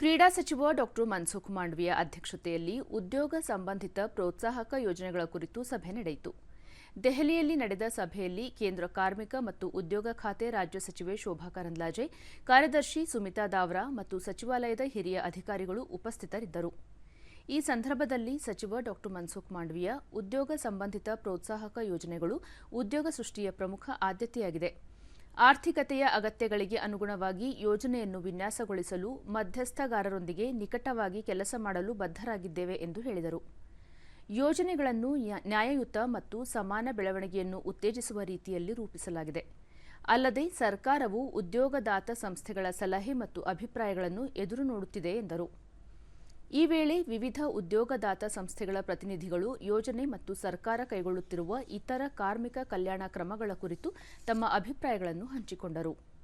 ಕ್ರೀಡಾ ಸಚಿವ ಡಾಕ್ಟರ್ ಮನ್ಸುಖ್ ಮಾಂಡವಿಯ ಅಧ್ಯಕ್ಷತೆಯಲ್ಲಿ ಉದ್ಯೋಗ ಸಂಬಂಧಿತ ಪ್ರೋತ್ಸಾಹಕ ಯೋಜನೆಗಳ ಕುರಿತು ಸಭೆ ನಡೆಯಿತು. ದೆಹಲಿಯಲ್ಲಿ ನಡೆದ ಸಭೆಯಲ್ಲಿ ಕೇಂದ್ರ ಕಾರ್ಮಿಕ ಮತ್ತು ಉದ್ಯೋಗ ಖಾತೆ ರಾಜ್ಯ ಸಚಿವೆ ಶೋಭಾ ಕರಂದ್ಲಾಜೆ, ಕಾರ್ಯದರ್ಶಿ ಸುಮಿತಾ ದಾವ್ರಾ ಮತ್ತು ಸಚಿವಾಲಯದ ಹಿರಿಯ ಅಧಿಕಾರಿಗಳು ಉಪಸ್ಥಿತರಿದ್ದರು. ಈ ಸಂದರ್ಭದಲ್ಲಿ ಸಚಿವ ಡಾಕ್ಟರ್ ಮನ್ಸುಖ್ ಮಾಂಡವಿಯ ಉದ್ಯೋಗ ಸಂಬಂಧಿತ ಪ್ರೋತ್ಸಾಹಕ ಯೋಜನೆಗಳು ಉದ್ಯೋಗ ಸೃಷ್ಟಿಯ ಪ್ರಮುಖ ಆದ್ಯತೆಯಾಗಿದೆ. ಆರ್ಥಿಕತೆಯ ಅಗತ್ಯಗಳಿಗೆ ಅನುಗುಣವಾಗಿ ಯೋಜನೆಯನ್ನು ವಿನ್ಯಾಸಗೊಳಿಸಲು ಮಧ್ಯಸ್ಥಗಾರರೊಂದಿಗೆ ನಿಕಟವಾಗಿ ಕೆಲಸ ಮಾಡಲು ಬದ್ಧರಾಗಿದ್ದೇವೆ ಎಂದು ಹೇಳಿದರು. ಯೋಜನೆಗಳನ್ನು ನ್ಯಾ- ನ್ಯಾಯಯುತ ಮತ್ತು ಸಮಾನ ಬೆಳವಣಿಗೆಯನ್ನು ಉತ್ತೇಜಿಸುವ ರೀತಿಯಲ್ಲಿ ರೂಪಿಸಲಾಗಿದೆ. ಅಲ್ಲದೆ ಸರ್ಕಾರವು ಉದ್ಯೋಗದಾತ ಸಂಸ್ಥೆಗಳ ಸಲಹೆ ಮತ್ತು ಅಭಿಪ್ರಾಯಗಳನ್ನು ಎದುರು ನೋಡುತ್ತಿದೆ ಎಂದರು. ಈ ವೇಳೆ ವಿವಿಧ ಉದ್ಯೋಗದಾತ ಸಂಸ್ಥೆಗಳ ಪ್ರತಿನಿಧಿಗಳು ಯೋಜನೆ ಮತ್ತು ಸರ್ಕಾರ ಕೈಗೊಳ್ಳುತ್ತಿರುವ ಇತರ ಕಾರ್ಮಿಕ ಕಲ್ಯಾಣ ಕ್ರಮಗಳ ಕುರಿತು ತಮ್ಮ ಅಭಿಪ್ರಾಯಗಳನ್ನು ಹಂಚಿಕೊಂಡರು.